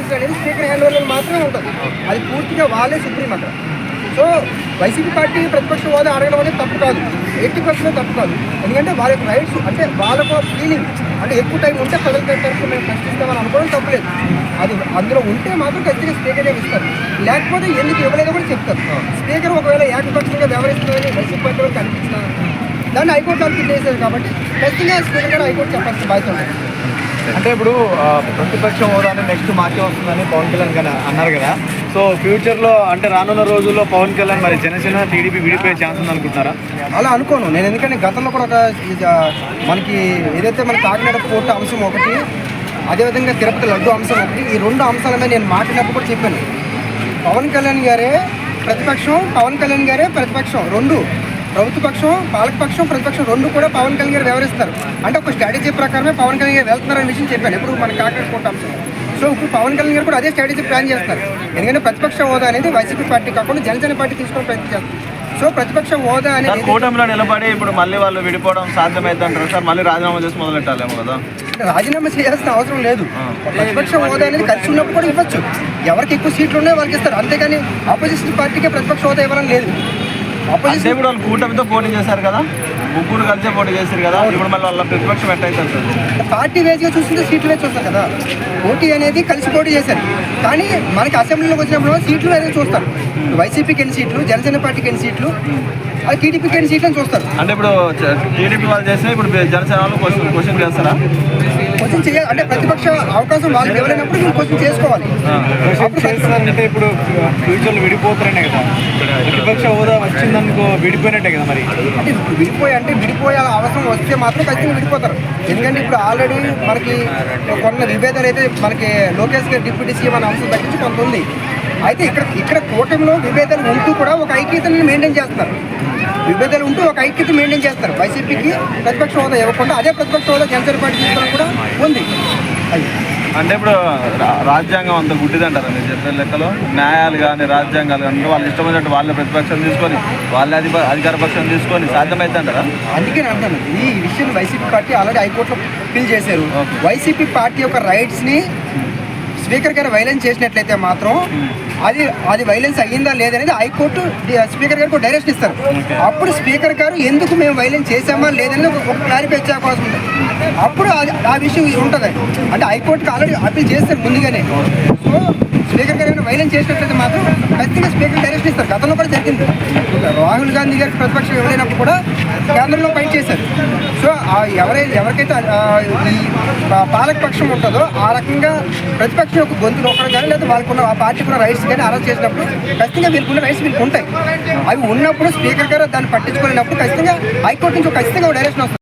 Decision అనేది speaker hand ఓవర్లో మాత్రమే ఉంటుంది. అది పూర్తిగా వాళ్ళే సుప్రీం అక్కడ. సో వైసీపీ పార్టీ ప్రతిపక్ష హోదా అడగడం అనేది తప్పు కాదు. ఎయిటీ పర్సెంట్ తప్పు కాదు. ఎందుకంటే వాళ్ళ యొక్క రైట్స్ అంటే వాళ్ళకు ఫీలింగ్ అంటే ఎక్కువ టైం ఉంటే ప్రజల తరఫున మేము ప్రశ్నిస్తామని అనుకోవడం తప్పులేదు. అది అందులో ఉంటే మాత్రం ఖచ్చితంగా స్పీకర్ ఇస్తారు. లేకపోతే ఎందుకు ఇవ్వలేదో కూడా చెప్తారు. స్పీకర్ ఒకవేళ ఏకపక్షంగా వ్యవహరిస్తుందని వైసీపీ పార్టీ వాళ్ళకి అనిపించిన దాన్ని హైకోర్టు వాళ్ళకి చేశారు కాబట్టి ఖచ్చితంగా స్పీకర్ గారు హైకోర్టు చెప్పాల్సిన బాధ్యత ఉంటుంది. అంటే ఇప్పుడు ప్రతిపక్షం ప్రతిపక్ష హోదాని నెక్స్ట్ మార్చి వస్తుందని పవన్ కళ్యాణ్ గారు అన్నారు కదా. సో ఫ్యూచర్లో అంటే రానున్న రోజుల్లో పవన్ కళ్యాణ్ మరి జనసేన టీడీపీ విడిపోయే ఛాన్స్ ఉంది అనుకుంటారా అలా అనుకోను. నేను ఎందుకంటే గతంలో కూడా ఒక మనకి ఏదైతే మన కాకినాడ పోర్టు అంశం ఒకటి అదేవిధంగా తిరుపతి లడ్డు అంశం ఒకటి ఈ రెండు అంశాల మీద నేను మాట్లాడినప్పుడు కూడా చెప్పాను. పవన్ కళ్యాణ్ గారే ప్రతిపక్షం పవన్ కళ్యాణ్ గారే ప్రతిపక్షం రెండు. ప్రభుత్వ పక్షం పాలకపక్షం ప్రతిపక్షం రెండు కూడా పవన్ కళ్యాణ్ గారు వ్యవహరిస్తారు. అంటే ఒక స్ట్రాటజీ ప్రకారమే పవన్ కళ్యాణ్ గారు వెళ్తున్నారనే విషయం చెప్పాను ఎప్పుడు మన పోర్టు అంశం సో ఇప్పుడు పవన్ కళ్యాణ్ గారు కూడా అదే స్ట్రాటజీ ప్లాన్ చేస్తారు. ఎందుకంటే ప్రతిపక్ష హోదా అనేది వైసీపీ పార్టీ కాకుండా జనసేన పార్టీ తీసుకొని ప్రయత్నం చేస్తారు. సో ప్రతిపక్ష హోదా అనేది కూటమిలో నిలబడి ఇప్పుడు మళ్ళీ వాళ్ళు విడిపోవడం సాధ్యమైతే అంటారు సార్ మళ్ళీ రాజీనామా చేసి మొదలెట్టాలేమో కదా. రాజీనామా చేయాల్సిన అవసరం లేదు. ప్రతిపక్ష హోదా అనేది కలిసి ఉన్నప్పుడు కూడా ఇవ్వచ్చు. ఎవరికి ఎక్కువ సీట్లు ఉన్నాయో వాళ్ళకి ఇస్తారు. అంతేగాని ఆపోజిషన్ పార్టీకి ప్రతిపక్ష హోదా ఇవ్వాలని లేదు. అంటే ఇప్పుడు వాళ్ళు కూటమితో పోటీ చేశారు కదా? ముగ్గురు కలిసే పోటీ చేశారు కదా ఇప్పుడు మళ్ళీ వాళ్ళ ప్రతిపక్షం ఎట్టయితుంది సార్? పార్టీ వేజ్గా చూస్తుంటే సీట్లు వేసి చూస్తారు కదా. పోటీ అనేది కలిసి పోటీ చేశారు. కానీ మనకి అసెంబ్లీలోకి వచ్చినప్పుడు సీట్లు అనేది చూస్తారు. వైసీపీకి ఎన్ని సీట్లు జనసేన పార్టీకి ఎన్ని సీట్లు అది టీడీపీకి ఎన్ని సీట్లు అని చూస్తారు. అంటే ఇప్పుడు టీడీపీ వాళ్ళు చేస్తే ఇప్పుడు జనసేన వాళ్ళు క్వశ్చన్ క్వశ్చన్ చేస్తారా? క్వశ్చన్ చేయాలి. అంటే ప్రతిపక్ష అవకాశం వాళ్ళకి ఇవ్వలేనప్పుడు మీరు క్వశ్చన్ చేసుకోవాలి. అప్పుడు చేస్తారంటే ఇప్పుడు ఫ్యూచర్లో విడిపోతారనే కదా. ప్రతిపక్ష హోదా వచ్చిందనుకో విడిపోయినట్టే కదా మరి. అంటే ఇప్పుడు అంటే విడిపోయే అవసరం వస్తే మాత్రం ఖచ్చితంగా విడిపోతారు. ఎందుకంటే ఇప్పుడు ఆల్రెడీ మనకి కొన్న విభేదాలు అయితే మనకి లోకేష్ గారి డిప్యూటీ సీఎం అనే అంశం తగ్గించి కొంత ఉంది. అయితే ఇక్కడ ఇక్కడ కూటమిలో విభేదాలు ఉంటూ కూడా ఒక ఐక్యతను మెయింటైన్ చేస్తారు విభేదాలు ఉంటూ ఒక ఐక్యత మెయింటైన్ చేస్తారు. వైసీపీకి ప్రతిపక్ష హోదా ఇవ్వకుండా అదే ప్రతిపక్ష హోదా జనసేన పార్టీ తీసుకోవడం కూడా ఉంది. అంటే ఇప్పుడు రాజ్యాంగం అంత గుడ్డిదంటారా? మీరు చెప్పే లెక్కలో న్యాయాలు కానీ రాజ్యాంగాలు కానీ వాళ్ళు ఇష్టమైనట్టు వాళ్ళ ప్రతిపక్షం తీసుకొని వాళ్ళ అధిప అధికార పక్షం తీసుకొని సాధ్యమైతే అంటారా అందుకే నేను అంటాను ఈ విషయం వైసీపీ పార్టీ ఆల్రెడీ హైకోర్టులో ఫిల్ చేశారు. వైసీపీ పార్టీ యొక్క రైట్స్ని స్పీకర్ గారు వైలెన్స్ చేసినట్లయితే మాత్రం అది అది వైలెన్స్ అయ్యిందా లేదనేది హైకోర్టు స్పీకర్ గారికి ఒక డైరెక్షన్ ఇస్తారు. అప్పుడు స్పీకర్ గారు ఎందుకు మేము వైలెన్స్ చేసామా లేదని ఒక క్లారిఫై ఇచ్చే అవకాశం ఉంది. అప్పుడు అది- ఆ విషయం ఉంటుంది. అంటే హైకోర్టుకి ఆల్రెడీ అప్పీల్ చేస్తారు ముందుగానే. సో స్పీకర్ గారు ఏమైనా వైలెన్స్ చేసినట్లయితే మాత్రం ఖచ్చితంగా స్పీకర్ డైరెక్షన్ ఇస్తారు గతంలో కూడా జరిగింది. రాహుల్ గాంధీ గారికి ప్రతిపక్షం ఎవరైనప్పుడు కూడా కేంద్రంలో ఫైట్ చేశారు. సో ఎవరైతే ఎవరికైతే పాలక పక్షం ఉంటుందో ఆ రకంగా ప్రతిపక్షం యొక్క గొంతు నొక్కడం కానీ లేదా వాళ్ళకున్న ఆ పార్టీకున్న రైట్స్ కానీ అరెస్ట్ చేసినప్పుడు ఖచ్చితంగా వీళ్ళకున్న రైట్స్ వీళ్ళకి ఉంటాయి అవి ఉన్నప్పుడు స్పీకర్ గారు దాన్ని పట్టించుకునేటప్పుడు ఖచ్చితంగా హైకోర్టు నుంచి ఖచ్చితంగా ఒక డైరెక్షన్ వస్తుంది.